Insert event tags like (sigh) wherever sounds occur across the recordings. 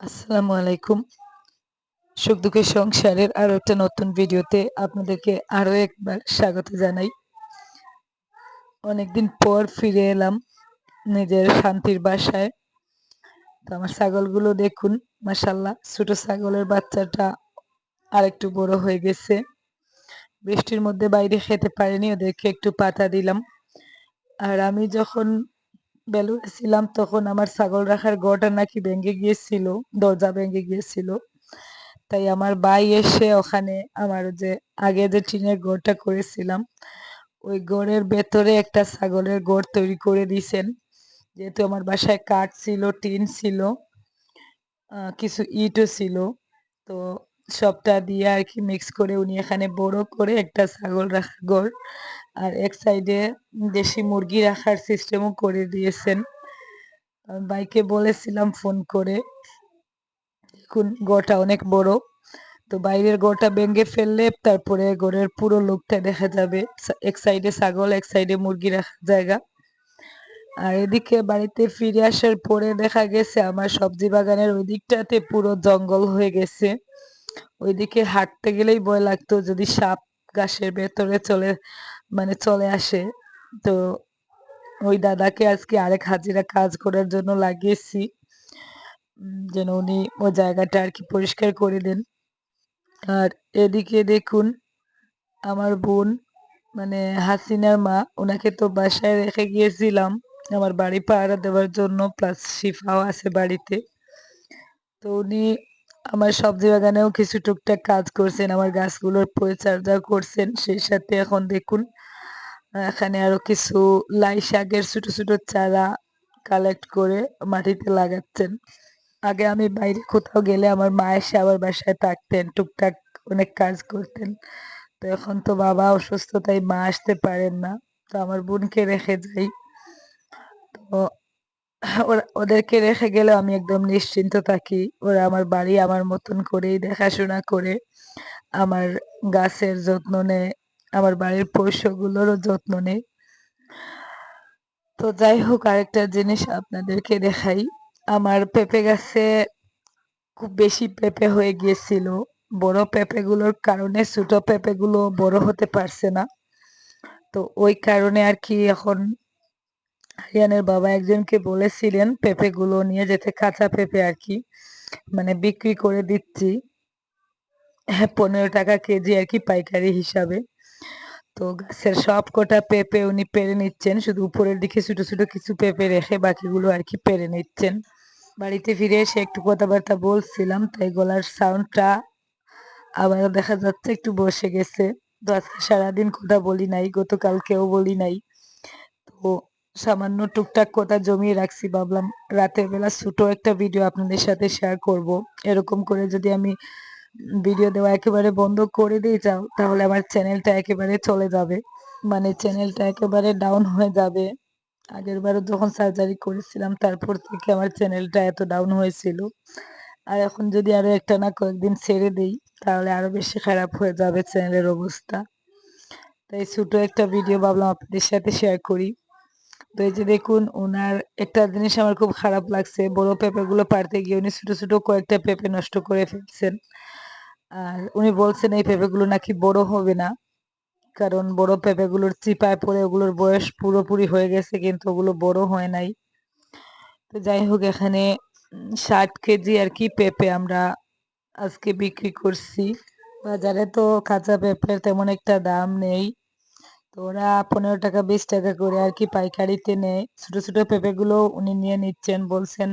আসসালামু আলাইকুম। সুখ দুঃখের সংসারের আরও একটা নতুন ভিডিওতে আপনাদেরকে আরও একবার স্বাগত জানাই। অনেকদিন পর ফিরে এলাম নিজের শান্তির বাসায়। তো আমার ছাগলগুলো দেখুন মাসাল্লাহ ছোট ছাগলের বাচ্চাটা আরেকটু বড় হয়ে গেছে। বৃষ্টির মধ্যে বাইরে খেতে পারিনি, ওদেরকে একটু পাতা দিলাম। আর আমি যখন বেলুড়ে ছিলাম তখন আমার ছাগল রাখার গড়টা নাকি ভেঙে গিয়েছিল, দরজা ভেঙে গিয়েছিল। তাই আমার ভাই এসে ওখানে আমার যে আগে যে টিনের গড়টা করেছিলাম, ওই গড়ের ভেতরে একটা ছাগলের গড় তৈরি করে দিয়েছেন। যেহেতু আমার বাসায় কাঠ ছিল, টিন ছিল কিছু ইটও ছিল, তো সবটা দিয়ে আর কি মিক্স করে উনি এখানে বড় করে একটা ছাগল রাখার গড় আর এক সাইডে দেশি মুরগি রাখার সিস্টেমও করে দিয়েছেন। বাইকে বলেছিলাম ফোন করে, দেখুন, গড়টা অনেক বড়। তো বাইরের গড়টা ভেঙে ফেললে তারপরে গড়ের পুরো লোকটা দেখা যাবে। এক সাইডে ছাগল, এক সাইডে মুরগি রাখার জায়গা। আর এদিকে বাড়িতে ফিরে আসার পরে দেখা গেছে, আমার সবজি বাগানের ওই দিকটাতে পুরো জঙ্গল হয়ে গেছে। ওইদিকে হাঁটতে গেলেই ভয় লাগতো যদি সাপ গাছের ভেতরে চলে মানে চলে আসে। তো ওই দাদাকে আজকে আরেক হাজিরা কাজ করার জন্য লাগিয়েছি। যেন উনি ওই জায়গাটা আর কি পরিষ্কার করে দেন। আর এদিকে দেখুন, আমার বোন মানে হাসিনার মা, ওনাকে তো বাসায় রেখে গিয়েছিলাম আমার বাড়ি পাহারা দেওয়ার জন্য প্লাস শিফাও আছে বাড়িতে। তো উনি আমার সবজি বাগানেও কিছু টুকটাক কাজ করছেন, আমার গাছগুলোর পরিচর্যা করছেন, সেই সাথে এখন দেখুন এখানে আরও কিছু লাই শাকের ছোট ছোট চারা কালেক্ট করে মাটিতে লাগাচ্ছেন। আগে আমি বাইরে কোথাও গেলে আমার মা এসে আবার বাসায় থাকতেন, টুকটাক অনেক কাজ করতেন। তো এখন তো বাবা অসুস্থ, তাই মা আসতে পারেন না। তো আমার বোনকে রেখে যাই। তো ওদেরকে রেখে গেলে আমি একদম নিশ্চিন্ত থাকি। ওরা আমার বাড়ি আমার মতন করেই দেখাশোনা করে। আমার গাছের যত্ন নেয়। আমার বাড়ির পোষ্যগুলোরও যত্ন নেয় তো যাই হোক আরেকটা জিনিস আপনাদেরকে দেখাই। আমার পেঁপে গাছে খুব বেশি পেঁপে হয়ে গিয়েছিল। বড় পেঁপেগুলোর কারণে ছোট পেঁপেগুলো বড় হতে পারছে না। তো ওই কারণে আর কি এখন আরিয়ানের বাবা একজনকে বলেছিলেন পেঁপেগুলো নিয়ে যেতে, কাঁচা পেঁপে আর কি মানে বিক্রি করে দিচ্ছি। হ্যাঁ পনেরো টাকা কেজি আর কি পাইকারি হিসাবে। তো গাছের সব কটা পেঁপে উনি পেরে নিচ্ছেন, শুধু উপরের দিকে ছোট ছোট কিছু পেঁপে রেখে বাকিগুলো আর কি পেরে নিচ্ছেন। বাড়িতে ফিরে এসে একটু কথাবার্তা বলছিলাম, তাই গলার সাউন্ডটা আবার দেখা যাচ্ছে একটু বসে গেছে। তো আজকে সারাদিন কথা বলি নাই, গতকালকেও বলি নাই। তো সামান্য টুকটাক কথা জমিয়ে রাখছি, ভাবলাম রাতের বেলা ছোট একটা ভিডিও আপনাদের সাথে শেয়ার করব। এরকম করে যদি আমি ভিডিও দেওয়া একেবারে বন্ধ করে দিয়ে যাও, তাহলে আমার চ্যানেলটা একেবারে চলে যাবে। মানে চ্যানেলটা একেবারে ডাউন হয়ে যাবে। আগের বারও যখন সার্জারি করেছিলাম, তারপর থেকে আমার চ্যানেলটা এত ডাউন হয়েছিল। আর এখন যদি আরও একটা না কয়েকদিন ছেড়ে দিই, তাহলে আরও বেশি খারাপ হয়ে যাবে চ্যানেলের অবস্থা। তাই ছোট একটা ভিডিও ভাবলাম আপনাদের সাথে শেয়ার করি। তো এই যে দেখুন, ওনার একটা জিনিস আমার খুব খারাপ লাগছে। বড় পেঁপে গুলো পারতে গিয়ে উনি ছোট ছোট কয়েকটা পেঁপে নষ্ট করে ফেলছেন। আর উনি বলছেন, এই পেঁপেগুলো নাকি বড় হবে না। কারণ বড় পেঁপেগুলোর চিপায় পড়ে ওগুলোর বয়স পুরোপুরি হয়ে গেছে, কিন্তু ওগুলো বড় হয় নাই। তো যাই হোক, এখানে ষাট কেজি আর কি পেঁপে আমরা আজকে বিক্রি করছি। বাজারে তো কাঁচা পেঁপের তেমন একটা দাম নেই। তো ওরা পনেরো টাকা, বিশ টাকা করে আর কি পাইকারিতে নেয়। ছোট ছোট পেঁপেগুলো উনি নিয়ে নিচ্ছেন, বলছেন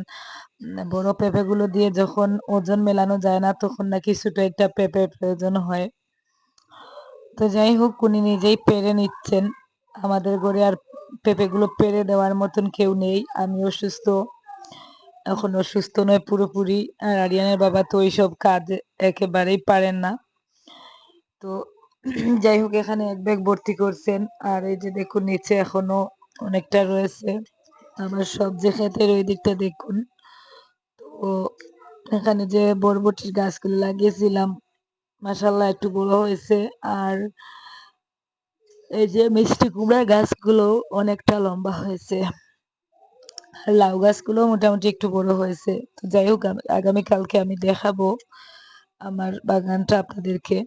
বড় পেঁপেগুলো দিয়ে যখন ওজন মেলানো যায় না, তখন নাকি ছোট একটা পেঁপের প্রয়োজন হয়। তো যাই হোক, উনি নিজেই পেরে নিচ্ছেন। আমাদের ঘরে আর পেঁপেগুলো পেরে দেওয়ার মতন কেউ নেই। আমি অসুস্থ, এখন অসুস্থ নয় পুরোপুরি। আর আরিয়ানের বাবা তো ওইসব কাজ একেবারেই পারেন না। তো (clears throat) যাই হোক, এখানে এক ব্যাগ ভর্তি করছেন। আর এই যে দেখুন, নিচে এখনও অনেকটা রয়েছে। আমার সবজি ক্ষেতের ওই দিকটা দেখুন। তো এখানে যে বরবটির গাছগুলো লাগিয়েছিলাম মাসাল্লাহ একটু বড় হয়েছে। আর এই যে মিষ্টি কুমড়া গাছগুলো অনেকটা লম্বা হয়েছে। আর লাউ গাছগুলো মোটামুটি একটু বড় হয়েছে। তো যাই হোক আগামীকালকে আমি দেখাবো আমার বাগানটা আপনাদেরকে।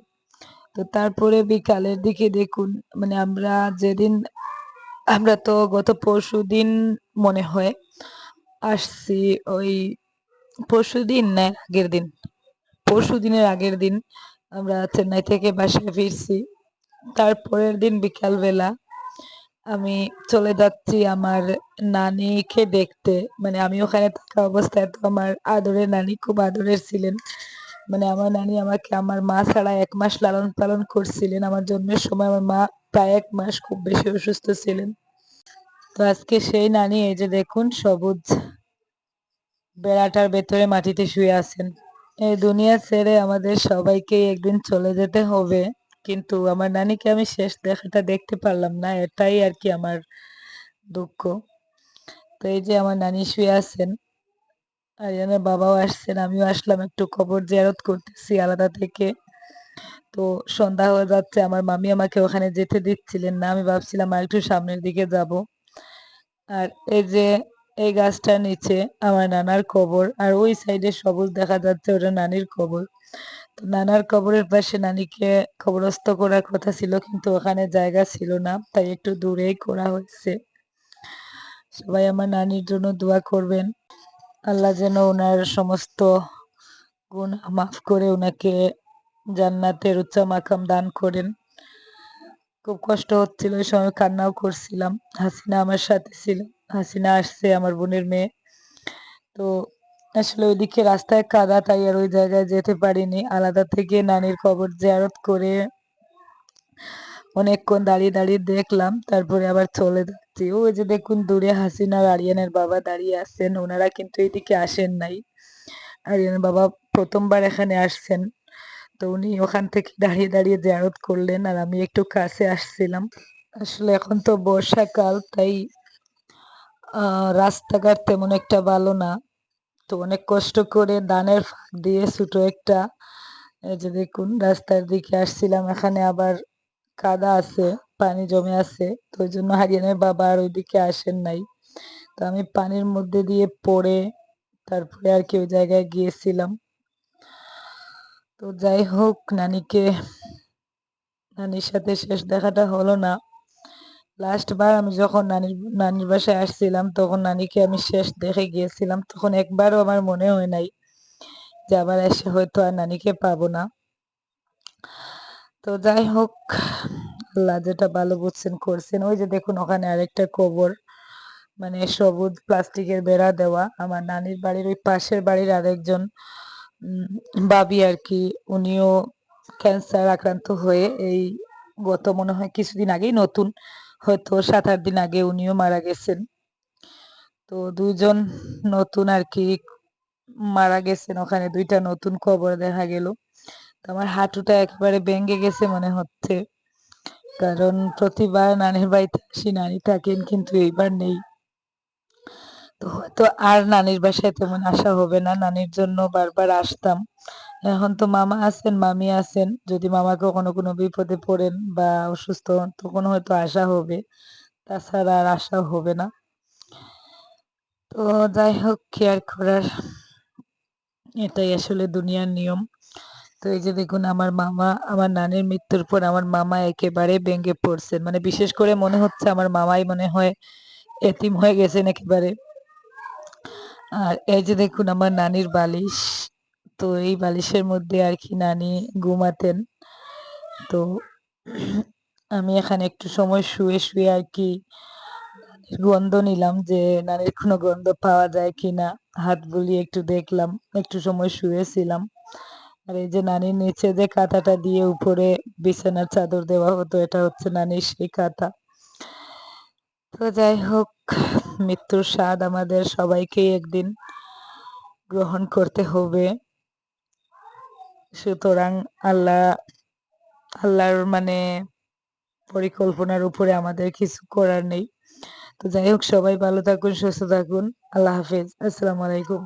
তো তারপরে বিকালের দিকে দেখুন মানে আমরা যেদিন, আমরা তো গত পরশু দিন মনে হয় আসছি ওই পরশু দিন না আগের দিন? পরশু দিনের আগের দিন আমরা চেন্নাই থেকে বাসায় ফিরছি। তারপরের দিন বিকালবেলা আমি চলে যাচ্ছি আমার নানিকে দেখতে। মানে আমি ওখানে থাকা অবস্থায় তো আমার আদরের নানি খুব আদরের ছিলেন। মানে আমার নানি আমাকে আমার মা ছাড়া এক মাস লালন পালন করছিলেন। আমার জন্মের সময় আমার মা প্রায় এক মাস খুব বেশি অসুস্থ ছিলেন। তো আজকে সেই নানি, এই যে দেখুন, সবুজ। বেড়াটার ভেতরে মাটিতে শুয়ে আছেন। এই দুনিয়া ছেড়ে আমাদের সবাইকে একদিন চলে যেতে হবে। কিন্তু আমার নানিকে আমি শেষ দেখাটা দেখতে পারলাম না, এটাই আর কি আমার দুঃখ। তো এই যে আমার নানি শুয়ে আছেন আর আরিয়ানের বাবাও আসছেন, আমিও আসলাম একটু খবর জেরত করতেছি আলাদা থেকে। তো সন্ধ্যা হয়ে যাচ্ছে, আমার মামি আমাকে ওখানে যেতে দিচ্ছিলেন না, আমি ভাবছিলাম আর একটু সামনের দিকে যাব। আর এই যে এই গাছটার নিচে আমার নানার কবর, আর ওই সাইডে সবুজ দেখা যাচ্ছে ওটা নানির কবর। তো নানার কবরের পাশে নানিকে কবরস্থ করার কথা ছিল, কিন্তু ওখানে জায়গা ছিল না, তাই একটু দূরেই করা হয়েছে। সবাই আমার নানির জন্য দোয়া করবেন। আল্লাহ যেন ওনার সমস্ত গুণ মাফ করে ওনাকে জান্নাতের উচ্চ মাকাম দান করেন। খুব কষ্ট হচ্ছিল ওই সময় কান্নাও করছিলাম। হাসিনা আমার সাথে ছিল। হাসিনা আসছে, আমার বোনের মেয়ে। তো আসলে ওইদিকে রাস্তায় কাদা, তাই আর ওই জায়গায় যেতে পারিনি। আলাদা থেকে নানির কবর জিয়ারত করে অনেকক্ষণ দাঁড়িয়ে দাঁড়িয়ে দেখলাম, তারপরে আবার চলে যাচ্ছি। ওই যে দেখুন, দূরে হাসিনা আরিয়ানের বাবা দাঁড়িয়ে আছেন। ওনারা কিন্তু এইদিকে আসেন নাই। আরিয়ানের বাবা প্রথমবার এখানে আসছেন। তো উনি ওখান থেকে দাঁড়িয়ে দাঁড়িয়ে জিয়ারত করলেন, আর আমি একটু কাছে আসছিলাম। আসলে এখন তো বর্ষাকাল, তাই রাস্তাঘাট তেমন একটা ভালো না। তো অনেক কষ্ট করে ধানের ফাঁক দিয়ে ছোটো একটা যে দেখুন, রাস্তার দিকে আসছিলাম, এখানে আবার কাদা আছে, পানি জমে আছে, তো ওই জন্য হারিয়ানের বাবা আর ওইদিকে আসেন নাই। তো আমি পানির মধ্যে দিয়ে পড়ে তারপরে আর কি ওই জায়গায় গিয়েছিলাম। তো যাই হোক, নানিকে, নানির সাথে শেষ দেখাটা হলো না। লাস্ট বার আমি যখন নানির নানির বাসায় আসছিলাম, তখন নানিকে আমি শেষ দেখে গিয়েছিলাম, তখন একবারও আমার মনে হয় নাই যে আবার এসে হয়তো আর নানিকে পাবো না। তো যাই হোক, আল্লাহ যেটা ভালো বুঝছেন, করছেন। ওই যে দেখুন, ওখানে আরেকটা কবর মানে সবুজ প্লাস্টিকের বেড়া দেওয়া। আমার নানির বাড়ির ওই পাশের বাড়ির আরেকজন বাবি আর কি, উনিও ক্যান্সার আক্রান্ত হয়ে এই গত মনে হয় কিছুদিন আগেই নতুন হয়তো সাত, আট দিন আগে উনিও মারা গেছেন। তো দুইজন নতুন আর কি মারা গেছেন। ওখানে দুইটা নতুন কবর দেখা গেল। আমার হাঁটুটা একেবারে ভেঙে গেছে মনে হচ্ছে। কারণ প্রতিবার নানির বাড়িতে আসি, নানি থাকেন কিন্তু এইবার নেই। তো হয়তো আর নানির বাসায় তেমন আসা হবে না। নানির জন্য বারবার আসতাম। এখন তো মামা আছেন, মামি আছেন। যদি মামা কখনো কোনো বিপদে পড়েন বা অসুস্থ হন, তখন হয়তো আসা হবে। তাছাড়া আর আসা হবে না। তো যাই হোক কেয়ার করার। এটাই আসলে দুনিয়ার নিয়ম। তো এই যে দেখুন, আমার মামা, আমার নানির মৃত্যুর পর আমার মামা একেবারে ভেঙে পড়ছেন মানে বিশেষ করে মনে হচ্ছে আমার মামাই মনে হয় এতিম হয়ে গেছেন একেবারে। আর এই যে দেখুন, আমার নানির বালিশ। তো এই বালিশের মধ্যে আর কি নানি ঘুমাতেন। তো আমি এখানে একটু সময় শুয়ে শুয়ে আর কি গন্ধ নিলাম যে, নানির কোনো গন্ধ পাওয়া যায় কিনা হাত বুলিয়ে একটু দেখলাম, একটু সময় শুয়েছিলাম। আর এই যে নানির নিচে যে কাঁথাটা দিয়ে উপরে বিছানার চাদর দেওয়া হতো, এটা হচ্ছে নানির সেই কাঁথা। তো যাই হোক, মৃত্যুর স্বাদ আমাদের সবাইকেই একদিন গ্রহণ করতে হবে। সুতরাং আল্লাহ, আল্লাহর মানে পরিকল্পনার উপরে আমাদের কিছু করার নেই। তো যাই হোক, সবাই ভালো থাকুন, সুস্থ থাকুন। আল্লাহ হাফিজ। আসসালামু আলাইকুম।